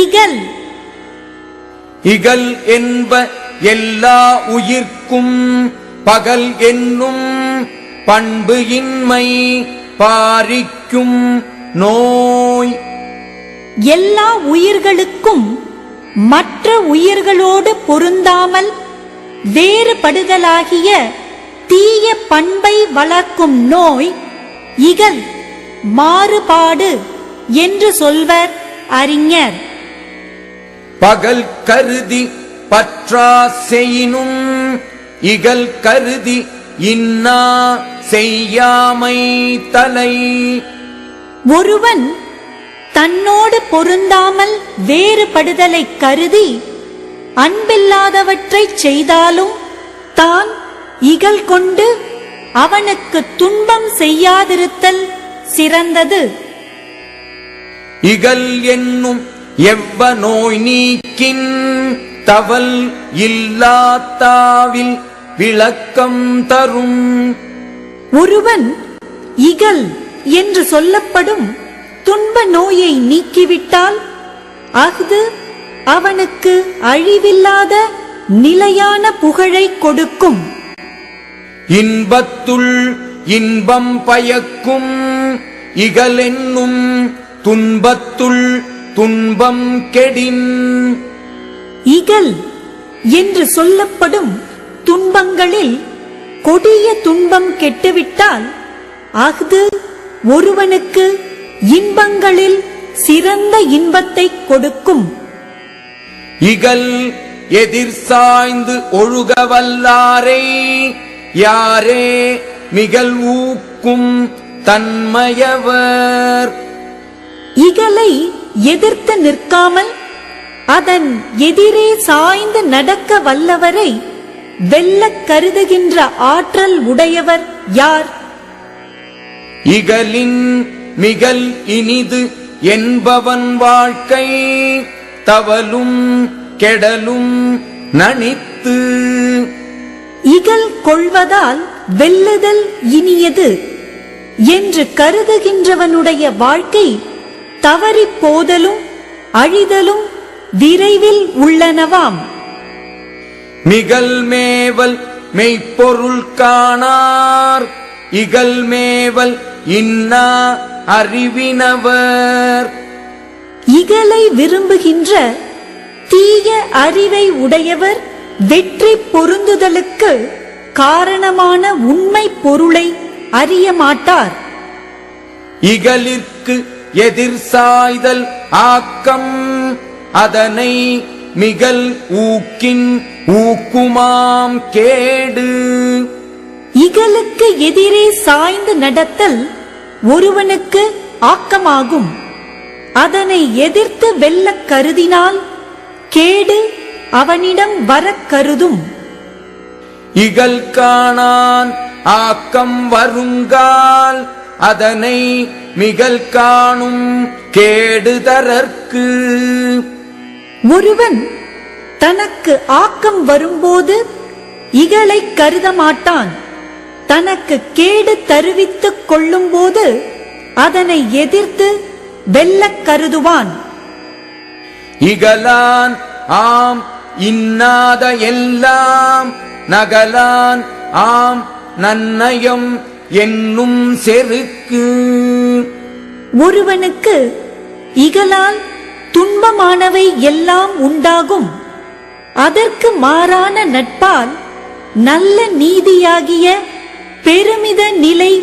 இகல். இகல் என்ப எல்லா உயிர்க்கும் பகல் என்னும் பண்பு இன்மை பாரிக்கும் நோய். எல்லா உயிர்களுக்கும் மற்ற உயிர்களோடு பொருந்தாமல் வேறுபடுதலாகிய தீய பண்பை வளர்க்கும் நோய் இகல் மாறுபாடு என்று சொல்வர் அறிஞர். பகல் கருதி பற்றா செய்யினும் இகல் கருதி இன்னா செய்யாமை தலை. ஒருவன் தன்னோடு பொருந்தாமல் வேறுபடுதலை கருதி அன்பில்லாதவற்றைச் செய்தாலும் தான் இகல் கொண்டு அவனுக்கு துன்பம் செய்யாதிருத்தல் சிறந்தது. இகல் என்னும் எவ்வ நோய் நீக்கின் தவல் இல்லாத்தாவில் விளக்கம் தரும்? ஒருவன் இகல் என்று சொல்லப்படும் துன்ப நோயை நீக்கிவிட்டால் அஃது அவனுக்கு அழிவில்லாத நிலையான புகழை கொடுக்கும். இன்பத்துள் இன்பம் பயக்கும் இகலென்னும் துன்பத்துள் துன்பம் கெடின். இகல் என்று சொல்லப்படும் துன்பங்களில் கொடிய துன்பம் கெட்டுவிட்டால் அஃது ஒருவனுக்கு இன்பங்களில் சிறந்த இன்பத்தை கொடுக்கும். இகல் எதிர் சாய்ந்து ஒழுக வல்லாரை யாரே மிகல் ஊக்கும் தன்மையவர். எதிர்த்து நிற்காமல் அதன் எதிரே சாய்ந்து நடக்க வல்லவரை வெல்லக் கருதுகின்ற ஆற்றல் உடையவர் யார்? இகலின் மிகல் இனிது என்பவன் வாழ்க்கை தவலும் கெடலும் நனித்து இகல் கொள்வதால் வெல்லுதல் இனியது என்று கருதுகின்றவனுடைய வாழ்க்கை தவறிப் போதலும் அழிதலும் விரைவில் உள்ளனவாம். மிகல் மேவல் மெய்ப்பொருள் காணார். இகல் மேவல் இன்னா அறிவினவர். இகலை விரும்புகின்ற தீய அறிவை உடையவர் வெற்றி பொருந்துதலுக்கு காரணமான உண்மை பொருளை அறிய மாட்டார் இகலிற்கு எதிர் சாய்தல் ஆக்கம் அதனை மிகல் ஊக்கின் ஊக்குமாம் கேடு. இகலுக்கு எதிரே சாய்ந்து நடத்தல் ஒருவனுக்கு ஆக்கமாகும். அதனை எதிர்த்து வெல்லக் கருதினால் கேடு அவனிடம் வரக் கருதும். இகல் காணான் ஆக்கம் வருங்கால் அதனை மிகல் காணும் கேடுதரற்கு ஒருவன் தனக்கு ஆக்கம் வரும்போது இகலை கருத மாட்டான் தனக்கு கேடு தருவித்துக் கொள்ளும்போது அதனை எதிர்த்து வெல்லக் கருதுவான். இகலான் ஆம் இன்னாத எல்லாம் நகலான் ஆம் நன்னயம் என்னும் செருக்கு. ஒருவனுக்கு இகலால் துன்பமானவை எல்லாம் உண்டாகும். அதற்கு மாறான நட்பால் நல்ல நீதியாகிய பெருமித நிலை